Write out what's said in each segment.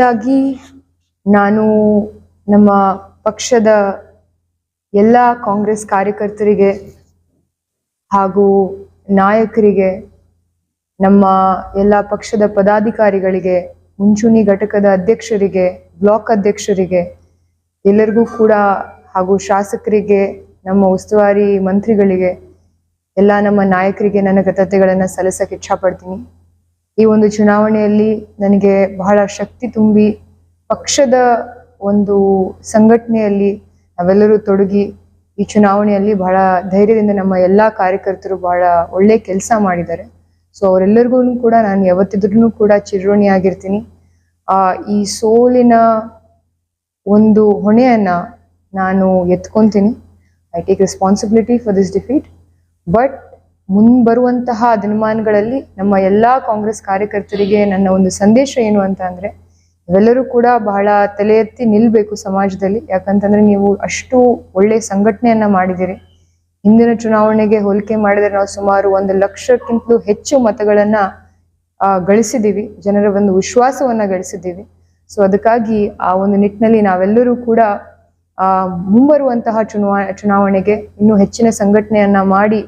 ಮೊದಲನೇದಾಗಿ ನಾನು ನಮ್ಮ ಪಕ್ಷದ ಎಲ್ಲ ಕಾಂಗ್ರೆಸ್ ಕಾರ್ಯಕರ್ತರಿಗೆ ಹಾಗೂ ನಾಯಕರಿಗೆ, ನಮ್ಮ ಎಲ್ಲ ಪಕ್ಷದ ಪದಾಧಿಕಾರಿಗಳಿಗೆ, ಮುಂಚೂಣಿ ಘಟಕದ ಅಧ್ಯಕ್ಷರಿಗೆ, ಬ್ಲಾಕ್ ಅಧ್ಯಕ್ಷರಿಗೆ, ಎಲ್ಲರಿಗೂ ಕೂಡ ಹಾಗೂ ಶಾಸಕರಿಗೆ, ನಮ್ಮ ಉಸ್ತುವಾರಿ ಮಂತ್ರಿಗಳಿಗೆ, ಎಲ್ಲ ನಮ್ಮ ನಾಯಕರಿಗೆ ನನ್ನ ಕೃತಜ್ಞತೆಗಳನ್ನು ಸಲ್ಲಿಸಕ್ಕೆ ಇಚ್ಛಪಡ್ತೀನಿ. ಈ ಒಂದು ಚುನಾವಣೆಯಲ್ಲಿ ನನಗೆ ಬಹಳ ಶಕ್ತಿ ತುಂಬಿ ಪಕ್ಷದ ಒಂದು ಸಂಘಟನೆಯಲ್ಲಿ ನಾವೆಲ್ಲರೂ ತೊಡಗಿ ಈ ಚುನಾವಣೆಯಲ್ಲಿ ಬಹಳ ಧೈರ್ಯದಿಂದ ನಮ್ಮ ಎಲ್ಲ ಕಾರ್ಯಕರ್ತರು ಬಹಳ ಒಳ್ಳೆ ಕೆಲಸ ಮಾಡಿದ್ದಾರೆ. ಸೊ ಅವರೆಲ್ಲರಿಗೂ ಕೂಡ ನಾನು ಯಾವತ್ತಿದ್ರೂ ಕೂಡ ಚಿರೋಣಿಯಾಗಿರ್ತೀನಿ ಆ, ಈ ಸೋಲಿನ ಒಂದು ಹೊಣೆಯನ್ನ ನಾನು ಎತ್ಕೊಂತೀನಿ. I take responsibility for this defeat but ಮುಂಬರುವಂತಹ ದಿನಮಾನಗಳಲ್ಲಿ ನಮ್ಮ ಎಲ್ಲಾ ಕಾಂಗ್ರೆಸ್ ಕಾರ್ಯಕರ್ತರಿಗೆ ನನ್ನ ಒಂದು ಸಂದೇಶ ಏನು ಅಂತ ಅಂದ್ರೆ ಇವೆಲ್ಲರೂ ಕೂಡ ಬಹಳ ತಲೆ ಎತ್ತಿ ನಿಲ್ಬೇಕು ಸಮಾಜದಲ್ಲಿ. ಯಾಕಂತಂದ್ರೆ ನೀವು ಅಷ್ಟು ಒಳ್ಳೆ ಸಂಘಟನೆಯನ್ನ ಮಾಡಿದಿರಿ ಹಿಂದಿನ ಚುನಾವಣೆಗೆ ಹೋಲಿಕೆ ಮಾಡಿದರೆ ನಾವು ಸುಮಾರು ಒಂದು ಲಕ್ಷಕ್ಕಿಂತಲೂ ಹೆಚ್ಚು ಮತಗಳನ್ನ ಗಳಿಸಿದ್ದೀವಿ. ಜನರ ಒಂದು ವಿಶ್ವಾಸವನ್ನ ಗಳಿಸಿದ್ದೀವಿ. ಸೊ, ಅದಕ್ಕಾಗಿ ಆ ಒಂದು ನಿಟ್ಟಿನಲ್ಲಿ ನಾವೆಲ್ಲರೂ ಕೂಡ ಮುಂಬರುವಂತಹ ಚುನಾವ, ಚುನಾವಣೆಗೆ ಇನ್ನೂ ಹೆಚ್ಚಿನ ಸಂಘಟನೆಯನ್ನ ಮಾಡಿ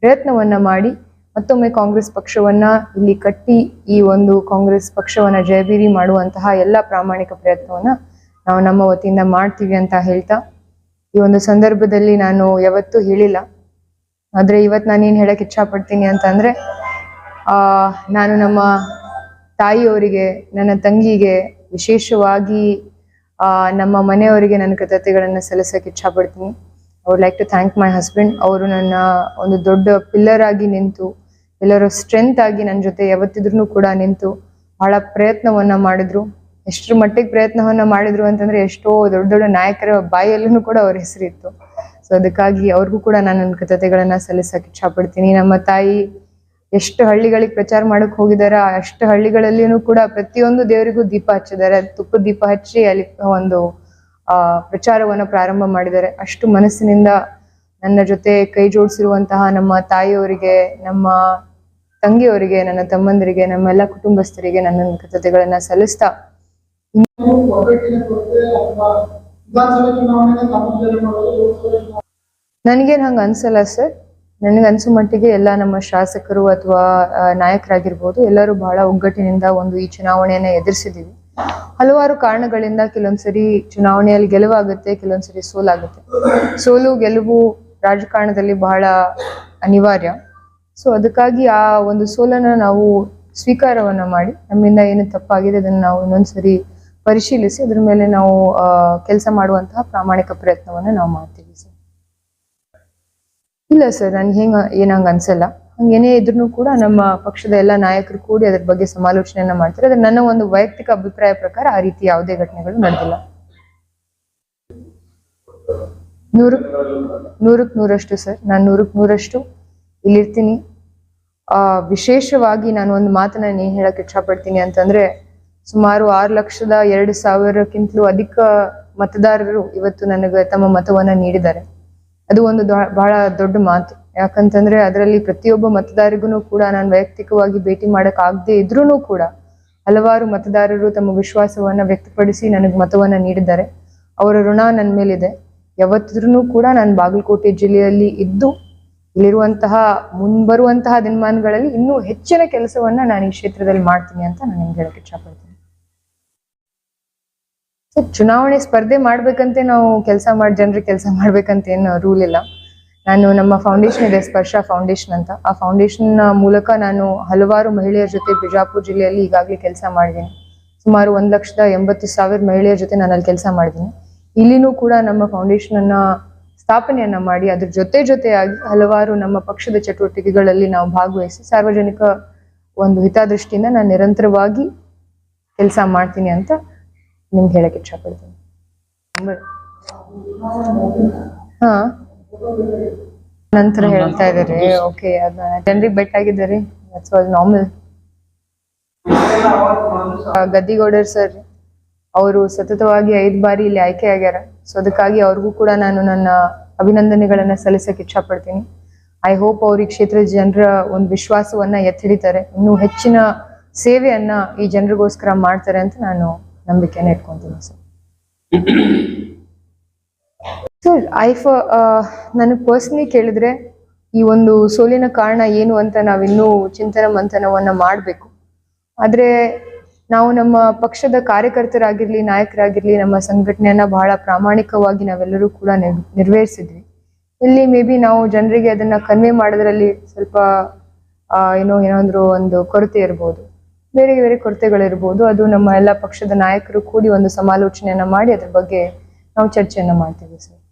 ಪ್ರಯತ್ನವನ್ನ ಮಾಡಿ ಮತ್ತೊಮ್ಮೆ ಕಾಂಗ್ರೆಸ್ ಪಕ್ಷವನ್ನ ಇಲ್ಲಿ ಕಟ್ಟಿ ಈ ಒಂದು ಕಾಂಗ್ರೆಸ್ ಪಕ್ಷವನ್ನ ಜಯಬೀರಿ ಮಾಡುವಂತಹ ಎಲ್ಲ ಪ್ರಾಮಾಣಿಕ ಪ್ರಯತ್ನವನ್ನ ನಾವು ನಮ್ಮ ವತಿಯಿಂದ ಮಾಡ್ತೀವಿ ಅಂತ ಹೇಳ್ತಾ, ಈ ಒಂದು ಸಂದರ್ಭದಲ್ಲಿ ನಾನು ಯಾವತ್ತೂ ಹೇಳಿಲ್ಲ. ಆದ್ರೆ ಇವತ್ತು ನಾನು ಏನು ಹೇಳಕ್ ಇಚ್ಛಪಡ್ತೀನಿ ಅಂತಂದ್ರೆ ಆ, ನಾನು ನಮ್ಮ ತಾಯಿಯವರಿಗೆ, ನನ್ನ ತಂಗಿಗೆ ವಿಶೇಷವಾಗಿ, ಆ, ನಮ್ಮ ಮನೆಯವರಿಗೆ ನನ್ನ ಕೃತಜ್ಞತೆಗಳನ್ನು ಸಲ್ಲಿಸಕ್ಕೆ ಇಚ್ಛಪಡ್ತೀನಿ. I would like to thank my husband ಅವರು ನನ್ನ ಒಂದು ದೊಡ್ಡ ಪಿಲ್ಲರ್ ಆಗಿ ನಿಂತು ಎಲ್ಲರ ಸ್ಟ್ರೆಂತ್ ಆಗಿ ನನ್ನ ಜೊತೆ ಯಾವತ್ತಿದ್ರೂ ಕೂಡ ನಿಂತು ಬಹಳ ಪ್ರಯತ್ನವನ್ನ ಮಾಡಿದ್ರು. ಎಷ್ಟರ ಮಟ್ಟಿಗೆ ಪ್ರಯತ್ನವನ್ನ ಮಾಡಿದ್ರು ಅಂತಂದ್ರೆ ಎಷ್ಟೋ ದೊಡ್ಡ ದೊಡ್ಡ ನಾಯಕರ ಬಾಯಲ್ಲೂ ಕೂಡ ಅವ್ರ ಹೆಸರಿತ್ತು. ಸೊ ಅದಕ್ಕಾಗಿ ಅವ್ರಿಗೂ ಕೂಡ ನಾನು ನನ್ನ ಕೃತಜ್ಞತೆಗಳನ್ನ ಸಲ್ಲಿಸಕ್ಕೆ ಇಚ್ಛಪಡ್ತೀನಿ. ನಮ್ಮ ತಾಯಿ ಎಷ್ಟು ಹಳ್ಳಿಗಳಿಗೆ ಪ್ರಚಾರ ಮಾಡಕ್ ಹೋಗಿದಾರ ಅಷ್ಟು ಹಳ್ಳಿಗಳಲ್ಲಿನೂ ಕೂಡ ಪ್ರತಿಯೊಂದು ದೇವರಿಗೂ ದೀಪ ಹಚ್ಚಿದ್ದಾರೆ. ತುಪ್ಪದ ದೀಪ ಹಚ್ಚಿ ಅಲ್ಲಿ ಒಂದು ಆ, ಪ್ರಚಾರವನ್ನ ಪ್ರಾರಂಭ ಮಾಡಿದ್ದಾರೆ. ಅಷ್ಟು ಮನಸ್ಸಿನಿಂದ ನನ್ನ ಜೊತೆ ಕೈ ಜೋಡಿಸಿರುವಂತಹ ನಮ್ಮ ತಾಯಿಯವರಿಗೆ, ನಮ್ಮ ತಂಗಿಯವರಿಗೆ, ನನ್ನ ತಮ್ಮಂದರಿಗೆ, ನಮ್ಮೆಲ್ಲ ಕುಟುಂಬಸ್ಥರಿಗೆ ನನ್ನ ಕೃತಜ್ಞತೆಗಳನ್ನ ಸಲ್ಲಿಸ್ತಾ ನನಗೇನು ಹಂಗ ಅನ್ಸಲ್ಲ ಸರ್. ನನಗೆ ಅನ್ಸೋ ಮಟ್ಟಿಗೆ ಎಲ್ಲ ನಮ್ಮ ಶಾಸಕರು ಅಥವಾ ನಾಯಕರಾಗಿರ್ಬೋದು ಎಲ್ಲರೂ ಬಹಳ ಒಗ್ಗಟ್ಟಿನಿಂದ ಒಂದು ಈ ಚುನಾವಣೆಯನ್ನ ಎದುರಿಸಿದೀವಿ. ಹಲವಾರು ಕಾರಣಗಳಿಂದ ಕೆಲವೊಂದ್ಸರಿ ಚುನಾವಣೆಯಲ್ಲಿ ಗೆಲುವಾಗುತ್ತೆ ಕೆಲವೊಂದ್ಸರಿ ಸೋಲಾಗುತ್ತೆ. ಸೋಲು, ಗೆಲುವು ರಾಜಕಾರಣದಲ್ಲಿ ಬಹಳ ಅನಿವಾರ್ಯ. ಸೊ ಅದಕ್ಕಾಗಿ ಆ ಒಂದು ಸೋಲನ್ನ ನಾವು ಸ್ವೀಕಾರವನ್ನ ಮಾಡಿ, ನಮ್ಮಿಂದ ಏನು ತಪ್ಪಾಗಿದೆ ಅದನ್ನು ನಾವು ಇನ್ನೊಂದ್ಸರಿ ಪರಿಶೀಲಿಸಿ, ಅದ್ರ ಮೇಲೆ ನಾವು ಕೆಲಸ ಮಾಡುವಂತಹ ಪ್ರಾಮಾಣಿಕ ಪ್ರಯತ್ನವನ್ನ ನಾವು ಮಾಡ್ತೀವಿ ಸರ್. ಇಲ್ಲ ಸರ್, ನನ್ಗೆ ಹೆಂಗ ಏನಂಗ ಅನ್ಸಲ್ಲ. ಹಂಗೇನೇ ಇದ್ರೂ ಕೂಡ ನಮ್ಮ ಪಕ್ಷದ ಎಲ್ಲ ನಾಯಕರು ಕೂಡಿ ಅದ್ರ ಬಗ್ಗೆ ಸಮಾಲೋಚನೆಯನ್ನ ಮಾಡ್ತಾರೆ. ಅದ್ರ ನನ್ನ ಒಂದು ವೈಯಕ್ತಿಕ ಅಭಿಪ್ರಾಯ ಪ್ರಕಾರ ಆ ರೀತಿ ಯಾವುದೇ ಘಟನೆಗಳು ನಡೆದಿಲ್ಲ. ನೂರು ನೂರಕ್ ನೂರಷ್ಟು ಸರ್. ನಾನು ನೂರಕ್ ನೂರಷ್ಟು ಇಲ್ಲಿರ್ತೀನಿ. ಆ, ವಿಶೇಷವಾಗಿ ನಾನು ಒಂದು ಮಾತನ್ನ ನೀನ್ ಹೇಳಕ್ ಇಷ್ಟಪಡ್ತೀನಿ ಅಂತಂದ್ರೆ, ಸುಮಾರು ಆರು ಲಕ್ಷದ ಎರಡು ಸಾವಿರಕ್ಕಿಂತಲೂ ಅಧಿಕ ಮತದಾರರು ಇವತ್ತು ನನಗೆ ತಮ್ಮ ಮತವನ್ನ ನೀಡಿದ್ದಾರೆ. ಅದು ಒಂದು ಬಹಳ ದೊಡ್ಡ ಮಾತು. ಯಾಕಂತಂದ್ರೆ ಅದರಲ್ಲಿ ಪ್ರತಿಯೊಬ್ಬ ಮತದಾರಿಗೂ ಕೂಡ ನಾನು ವೈಯಕ್ತಿಕವಾಗಿ ಭೇಟಿ ಮಾಡಕ್ ಆಗದೆ ಇದ್ರೂ ಕೂಡ ಹಲವಾರು ಮತದಾರರು ತಮ್ಮ ವಿಶ್ವಾಸವನ್ನ ವ್ಯಕ್ತಪಡಿಸಿ ನನಗೆ ಮತವನ್ನ ನೀಡಿದ್ದಾರೆ. ಅವರ ಋಣ ನನ್ನ ಮೇಲಿದೆ. ಯಾವತ್ತಿದ್ರು ಕೂಡ ನಾನು ಬಾಗಲಕೋಟೆ ಜಿಲ್ಲೆಯಲ್ಲಿ ಇದ್ದು ಇಲ್ಲಿರುವಂತಹ ಮುಂಬರುವಂತಹ ದಿನಮಾನಗಳಲ್ಲಿ ಇನ್ನೂ ಹೆಚ್ಚಿನ ಕೆಲಸವನ್ನ ನಾನು ಈ ಕ್ಷೇತ್ರದಲ್ಲಿ ಮಾಡ್ತೀನಿ ಅಂತ ನಾನು ನಿಮ್ಗೆ ಹೇಳಕ್ ಇಷ್ಟಪಡ್ತೀನಿ ಚುನಾವಣೆ ಸ್ಪರ್ಧೆ ಮಾಡ್ಬೇಕಂತೆ ನಾವು ಕೆಲಸ ಮಾಡಿ ಜನರಿಗೆ ಕೆಲಸ ಮಾಡ್ಬೇಕಂತ ಏನು ರೂಲ್ ಇಲ್ಲ. ನಾನು ನಮ್ಮ ಫೌಂಡೇಶನ್ ಇದೆ ಸ್ಪರ್ಶ ಫೌಂಡೇಶನ್ ಅಂತ. ಆ ಫೌಂಡೇಶನ್ ಮೂಲಕ ನಾನು ಹಲವಾರು ಮಹಿಳೆಯರ ಜೊತೆ ಬಿಜಾಪುರ್ ಜಿಲ್ಲೆಯಲ್ಲಿ ಈಗಾಗಲೇ ಕೆಲಸ ಮಾಡಿದ್ದೀನಿ. ಸುಮಾರು ಒಂದ್ ಲಕ್ಷದ ಎಂಬತ್ತು ಸಾವಿರ ಮಹಿಳೆಯರ ಜೊತೆ ನಾನು ಅಲ್ಲಿ ಕೆಲಸ ಮಾಡಿದ್ದೀನಿ. ಇಲ್ಲಿನೂ ಕೂಡ ನಮ್ಮ ಫೌಂಡೇಶನ್ ಅನ್ನ ಸ್ಥಾಪನೆಯನ್ನ ಮಾಡಿ ಅದ್ರ ಜೊತೆ ಜೊತೆಯಾಗಿ ಹಲವಾರು ನಮ್ಮ ಪಕ್ಷದ ಚಟುವಟಿಕೆಗಳಲ್ಲಿ ನಾವು ಭಾಗವಹಿಸಿ ಸಾರ್ವಜನಿಕ ಒಂದು ಹಿತದೃಷ್ಟಿಯಿಂದ ನಾನು ನಿರಂತರವಾಗಿ ಕೆಲಸ ಮಾಡ್ತೀನಿ ಅಂತ ನಿಮ್ಗೆ ಹೇಳಕ್ಕೆ ಇಷ್ಟಪಡ್ತೀನಿ ಹಾ. ನಂತರ ಹೇಳ್ತಾ ಇದಾರೆ ಓಕೆ ಅದನ್ನ ಜನರಿಗೆ ಬೆಟ್ ಆಗಿದ್ದಾರೆ. That's all normal Gaddigoudar sir ಅವರು ಸತತವಾಗಿ ಐದು ಬಾರಿ ಇಲ್ಲಿ ಆಯ್ಕೆ ಆಗ್ಯಾರ. ಸೊ ಅದಕ್ಕಾಗಿ ಅವ್ರಿಗೂ ಕೂಡ ನಾನು ನನ್ನ ಅಭಿನಂದನೆಗಳನ್ನ ಸಲ್ಲಿಸಕ್ಕೆ ಇಚ್ಛಪಡ್ತೀನಿ. ಐ ಹೋಪ್ ಅವ್ರ ಈ ಕ್ಷೇತ್ರದ ಜನರ ಒಂದು ವಿಶ್ವಾಸವನ್ನ ಎತ್ತಿಡಿತಾರೆ ಇನ್ನೂ ಹೆಚ್ಚಿನ ಸೇವೆಯನ್ನ ಈ ಜನರಿಗೋಸ್ಕರ ಮಾಡ್ತಾರೆ ಅಂತ ನಾನು ನಂಬಿಕೆನ ಇಟ್ಕೊಂತೀನಿ ಸರ್ ಸರ್ ಫ ನನಗೆ ಪರ್ಸ್ನಲಿ ಕೇಳಿದ್ರೆ ಈ ಒಂದು ಸೋಲಿನ ಕಾರಣ ಏನು ಅಂತ ನಾವಿನ್ನೂ ಚಿಂತನ ಮಂಥನವನ್ನ ಮಾಡಬೇಕು. ಆದ್ರೆ ನಾವು ನಮ್ಮ ಪಕ್ಷದ ಕಾರ್ಯಕರ್ತರಾಗಿರ್ಲಿ, ನಾಯಕರಾಗಿರ್ಲಿ, ನಮ್ಮ ಸಂಘಟನೆಯನ್ನ ಬಹಳ ಪ್ರಾಮಾಣಿಕವಾಗಿ ನಾವೆಲ್ಲರೂ ಕೂಡ ನಿರ್- ನಿರ್ವಹಿಸಿದ್ವಿ ಇಲ್ಲಿ ಮೇ ಬಿ ನಾವು ಜನರಿಗೆ ಅದನ್ನ ಕನ್ವೆ ಮಾಡೋದ್ರಲ್ಲಿ ಸ್ವಲ್ಪ ಏನೋ, ಏನಾದ್ರು ಒಂದು ಕೊರತೆ ಇರ್ಬೋದು. ಬೇರೆ ಬೇರೆ ಕೊರತೆಗಳಿರ್ಬೋದು. ಅದು ನಮ್ಮ ಎಲ್ಲ ಪಕ್ಷದ ನಾಯಕರು ಕೂಡಿ ಒಂದು ಸಮಾಲೋಚನೆಯನ್ನ ಮಾಡಿ ಅದ್ರ ಬಗ್ಗೆ ನಾವು ಚರ್ಚೆಯನ್ನ ಮಾಡ್ತೀವಿ ಸರ್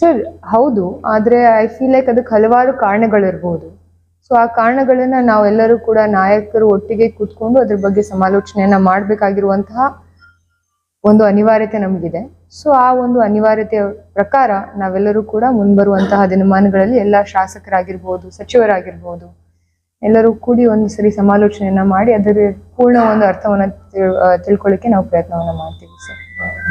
ಸರ್, ಹೌದು. ಆದ್ರೆ ಐ ಫೀಲ್ ಲೈಕ್ ಅದಕ್ಕೆ ಹಲವಾರು ಕಾರಣಗಳಿರ್ಬೋದು. ಸೊ ಆ ಕಾರಣಗಳನ್ನ ನಾವೆಲ್ಲರೂ ಕೂಡ ನಾಯಕರು ಒಟ್ಟಿಗೆ ಕೂತ್ಕೊಂಡು ಅದ್ರ ಬಗ್ಗೆ ಸಮಾಲೋಚನೆಯನ್ನ ಮಾಡಬೇಕಾಗಿರುವಂತಹ ಒಂದು ಅನಿವಾರ್ಯತೆ ನಮಗಿದೆ. ಸೊ ಆ ಒಂದು ಅನಿವಾರ್ಯತೆಯ ಪ್ರಕಾರ ನಾವೆಲ್ಲರೂ ಕೂಡ ಮುಂಬರುವಂತಹ ದಿನಮಾನಗಳಲ್ಲಿ ಎಲ್ಲ ಶಾಸಕರಾಗಿರ್ಬೋದು, ಸಚಿವರಾಗಿರ್ಬೋದು, ಎಲ್ಲರೂ ಕೂಡಿ ಒಂದು ಸರಿ ಸಮಾಲೋಚನೆಯನ್ನ ಮಾಡಿ ಅದರ ಪೂರ್ಣ ಒಂದು ಅರ್ಥವನ್ನ ತಿಳ್- ತಿಳ್ಕೊಳ್ಳಿಕ್ಕೆ ನಾವು ಪ್ರಯತ್ನವನ್ನ ಮಾಡ್ತೀವಿ ಸರ್.